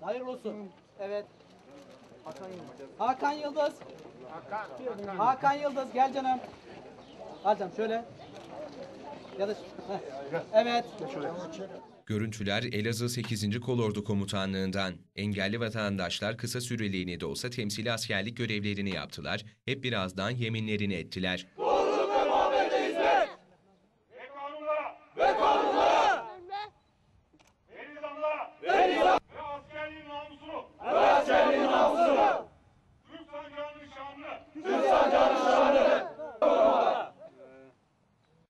Hadi hayırlı olsun. Evet. Hakan Yıldız. Hakan Yıldız gel canım. Al canım şöyle. Ya da. Evet. Görüntüler Elazığ 8. Kolordu Komutanlığından. Engelli vatandaşlar kısa süreliğine de olsa temsili askerlik görevlerini yaptılar. Hep birazdan yeminlerini ettiler. Ve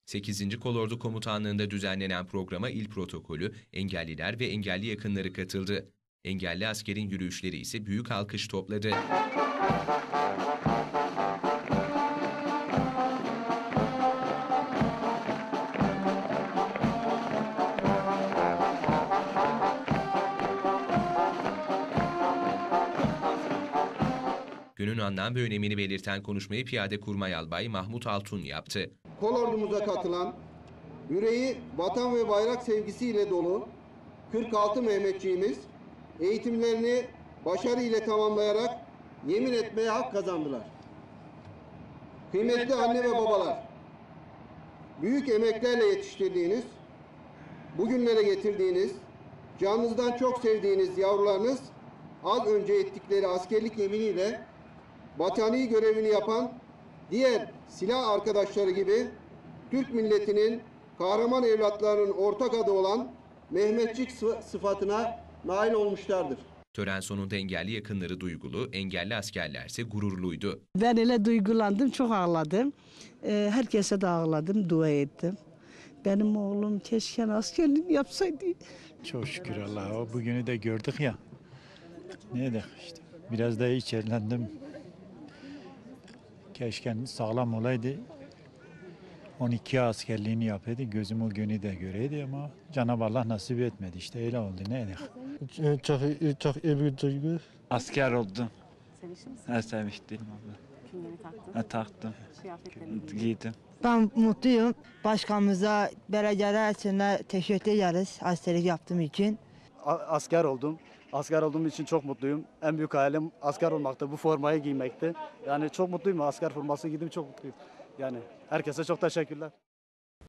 8. Kolordu Komutanlığında düzenlenen programa il protokolü, engelliler ve engelli yakınları katıldı. Engelli askerin yürüyüşleri ise büyük alkış topladı. Günün anlam ve önemini belirten konuşmayı Piyade Kurmay Albay Mahmut Altun yaptı. Kolordumuza katılan, yüreği vatan ve bayrak sevgisiyle dolu 46 Mehmetçiğimiz eğitimlerini başarı ile tamamlayarak yemin etmeye hak kazandılar. Kıymetli anne ve babalar, büyük emeklerle yetiştirdiğiniz, bugünlere getirdiğiniz, canınızdan çok sevdiğiniz yavrularınız az önce ettikleri askerlik yeminiyle vatani görevini yapan diğer silah arkadaşları gibi Türk milletinin kahraman evlatlarının ortak adı olan Mehmetçik sı- sıfatına nail olmuşlardır. Tören sonunda engelli yakınları duygulu, engelli askerlerse gururluydu. Ben öyle duygulandım, çok ağladım. Ee, herkese de ağladım, dua ettim. Benim oğlum keşke askerliğini yapsaydı. Çok şükür Allah'a. O bugünü de gördük ya. Ne de işte. Biraz da içerlendim. Keşke sağlam olaydı. 12 askerliğini yapaydı. Gözüm o günü de göreydi ama Cenab-ı Allah nasip etmedi. İşte öyle oldu. Ne edelim. Çok çok iyi bir duygu. Asker oldum. Sevişir misin? Ha, sevmiştim abla. Kümleri taktın. Ha, taktım. Kıyafetlerini. Giydim. Ben mutluyum. Başkanımıza, belediyeler hepsine teşekkür ederiz askerlik yaptığım için. Asker oldum. Asker olduğum için çok mutluyum. En büyük hayalim asker olmakta, bu formayı giymekti. Yani çok mutluyum. Asker forması giydim çok mutluyum. Yani herkese çok teşekkürler.